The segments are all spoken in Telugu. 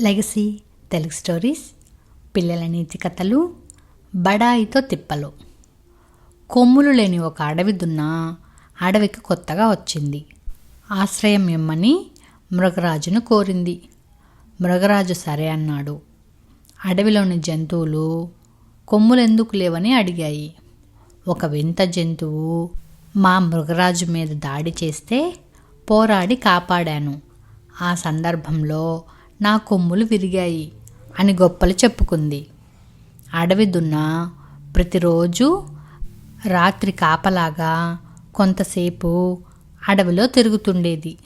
లెగసీ తెలుగు స్టోరీస్ పిల్లల నీతి కథలు బడాయితో తిప్పలు. కొమ్ములు లేని ఒక అడవి దున్న అడవికి కొత్తగా వచ్చింది. ఆశ్రయం ఇమ్మని మృగరాజును కోరింది. మృగరాజు సరే అన్నాడు. అడవిలోని జంతువులు కొమ్ములెందుకు లేవని అడిగాయి. ఒక వింత జంతువు మా మృగరాజు మీద దాడి చేస్తే పోరాడి కాపాడాను. ఆ సందర్భంలో నా కొమ్ములు విరిగాయి అని గొప్పలు చెప్పుకుంది. అడవి దున్న ప్రతిరోజు రాత్రి కాపలాగా కొంతసేపు అడవిలో తిరుగుతుండేది.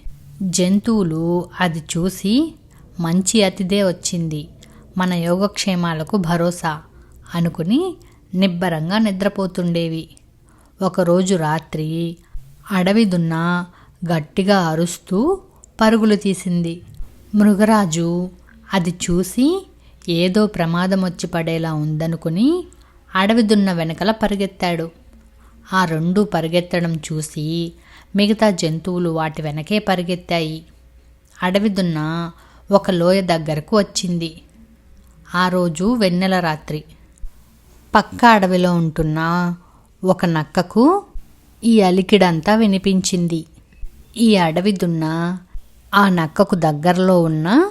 జంతువులు అది చూసి మంచి అతిదే వచ్చింది. మన యోగక్షేమాలకు భరోసా అనుకుని నిబ్బరంగా నిద్రపోతుండేవి. ఒకరోజు రాత్రి అడవి దున్న గట్టిగా అరుస్తూ పరుగులు తీసింది. మృగరాజు అది చూసి ఏదో ప్రమాదం వచ్చి పడేలా ఉందనుకుని అడవి దున్న వెనకల పరిగెత్తాడు. ఆ రెండు పరిగెత్తడం చూసి మిగతా జంతువులు వాటి వెనకే పరిగెత్తాయి. అడవి దున్న ఒక లోయ దగ్గరకు వచ్చింది. ఆ రోజు వెన్నెల రాత్రి. పక్క అడవిలో ఉంటున్న ఒక నక్కకు ఈ అలికిడంతా వినిపించింది. ఈ అడవి దున్న ఆ నక్కకు దగ్గరలో ఉన్న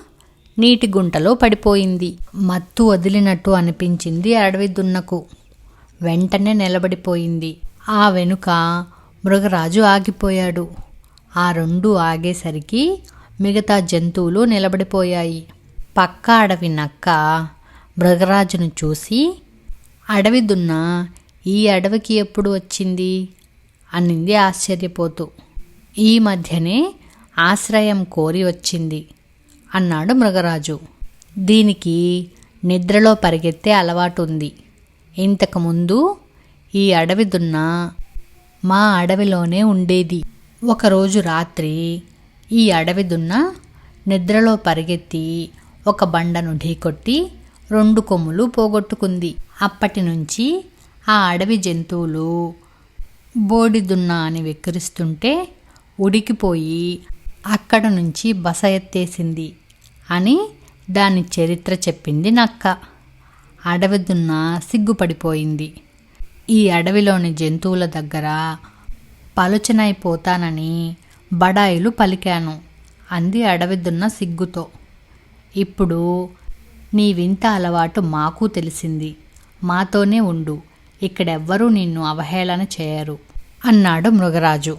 నీటి గుంటలో పడిపోయింది. మత్తు వదిలినట్టు అనిపించింది అడవి దున్నకు. వెంటనే నిలబడిపోయింది. ఆ వెనుక మృగరాజు ఆగిపోయాడు. ఆ రెండు ఆగేసరికి మిగతా జంతువులు నిలబడిపోయాయి. పక్క అడవి నక్క మృగరాజును చూసి అడవి దున్న ఈ అడవికి ఎప్పుడు వచ్చింది? అనింది ఆశ్చర్యపోతూ. ఈ మధ్యనే ఆశ్రయం కోరి వచ్చింది. అన్నాడు మృగరాజు. దీనికి నిద్రలో పరిగెత్తే అలవాటు ఉంది ఇంతకుముందు ఈ అడవి దున్న మా అడవిలోనే ఉండేది. ఒకరోజు రాత్రి ఈ అడవి దున్న నిద్రలో పరిగెత్తి ఒక బండను ఢీకొట్టి రెండు కొమ్ములు పోగొట్టుకుంది. అప్పటి నుంచి ఆ అడవి జంతువులు బోడి దున్న అని వెక్కిరిస్తుంటే ఉడికిపోయి అక్కడ నుంచి బస ఎత్తేసింది అని దాని చరిత్ర చెప్పింది నక్క. అడవి దున్న సిగ్గుపడిపోయింది. ఈ అడవిలోని జంతువుల దగ్గర పలుచనైపోతానని బడాయిలు పలికాను. అంది అడవి దున్న సిగ్గుతో. ఇప్పుడు నీ వింత అలవాటు మాకు తెలిసింది. మాతోనే ఉండు. ఇక్కడెవ్వరూ నిన్ను అవహేళన చేయరు. అన్నాడు మృగరాజు.